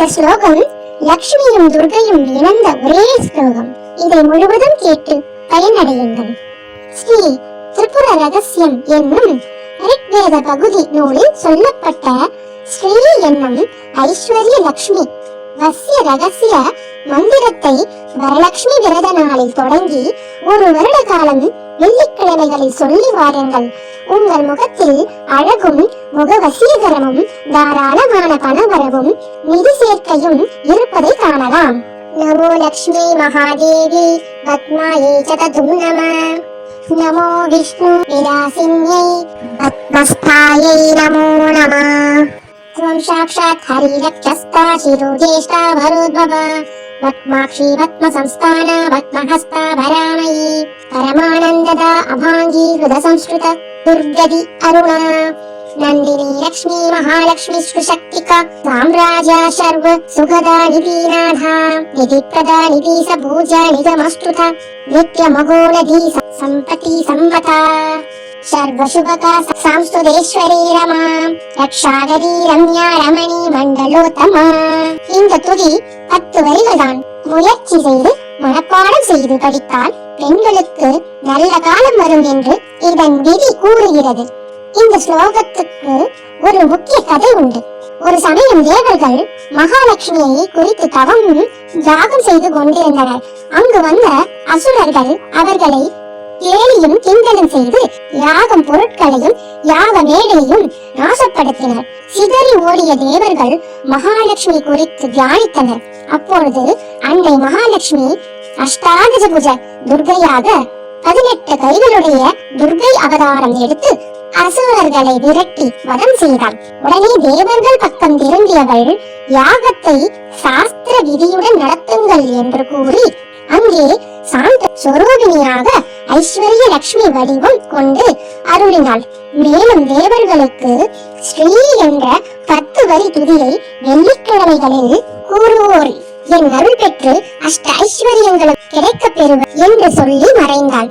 இந்த ஸ்லோகம் லக்ஷ்மியும் துர்கையும் இணைந்த ஒரே ஸ்லோகம். இதை முழுவதும் கேட்டு பயனடையுங்கள். ஸ்ரீ திரிபுர ரகசியம் என்னும் ரிக்வேத பகுதி நூலில் சொல்லப்பட்ட ஸ்ரீ என்னும் ஐஸ்வர்ய லக்ஷ்மி வசிய ரகசிய மந்திரத்தை வரலட்சுமி விரத நாளில் தொடங்கி ஒரு வருட காலம் வெள்ளிக்கிழமைகளில் சொல்லி வாருங்கள் உங்கள் முகத்தில் அழகும் முக வசீகரமும் தாராளமான பணவரவும் நிதி சேர்க்கையும் இருப்பதை காணலாம் நமோ லக்ஷ்மி மகாதேவி பத்மாயே சததும் நம நமோ விஷ்ணு விலாசின்யை பத்மஸ்தாயை நமோ நம त्वं साक्षात् हरिरक्षस्ता शिरोज्येष्ठा भरोद्भव పద్మాక్షి పద్మ సంస్థాన పద్మహస్తాభరామయీ పరమానందదా అభాంగీ హృద సంస్కృత దుర్గది అరుణ నందిని లక్ష్మీ మహాలక్ష్మి సుశక్తిక సామ్రాజ శర్వ సుగదా నిధీనాథ నిధి ప్రదా నిధి స భూజ నిగమస్తుత నిత్య మగో సంపతి సంవత సర్వశుభకా సంస్తుదేశ్వరీ రమా రక్షాగరీ రమ్య రమణి మండలోత్తమ இந்த துதி பத்து வரிகள் தான் முயற்சி செய்து மனப்பாடம் செய்து படித்தால் பெண்களுக்கு நல்ல காலம் வரும் என்று இதன் விதி கூறுகிறது. இந்த ஸ்லோகத்துக்கு ஒரு முக்கிய கதை உண்டு. ஒரு சமயம் தேவர்கள் மகாலட்சுமியை குறித்து தவம் யாகம் செய்து கொண்டிருந்தனர். அங்கு வந்த அசுரர்கள் அவர்களை கேலியும் கிண்டலும் செய்து யாகம் பொருட்களையும் யாக மேடையையும் நாசப்படுத்தினர். சிதறி ஓடிய தேவர்கள் மகாலட்சுமி குறித்து தியானித்தனர். அப்பொழுது அன்னை மகாலட்சுமி அஷ்டாதஜ புஜ துர்கையாக பதினெட்டு கைகளுடைய துர்கை அவதாரம் எடுத்து அசுரர்களை விரட்டி வதம் செய்தாள் உடனே தேவர்கள் பக்கம் திரும்பியவள் யாகத்தை சாஸ்திர விதியுடன் நடத்துங்கள் என்று கூறி அங்கே சாந்த சொரூபிணியாக ஐஸ்வர்ய லட்சுமி வடிவம் கொண்டு அருளினாள் மேலும் தேவர்களுக்கு ஸ்ரீ என்ற பத்து வரி துதியை வெள்ளிக்கிழமைகளில் கூறுவோர். என் அருள் பெற்று அஷ்ட ஐஸ்வர்யங்களும் கிடைக்கப் பெறுவர் என்று சொல்லி மறைந்தாள்.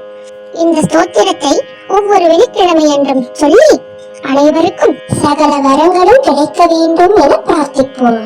இந்த ஸ்தோத்திரத்தை ஒவ்வொரு வெள்ளிக்கிழமை என்றும் சொல்லி அனைவருக்கும் சகல வரங்களும் கிடைக்க வேண்டும் என பிரார்த்திப்போம்.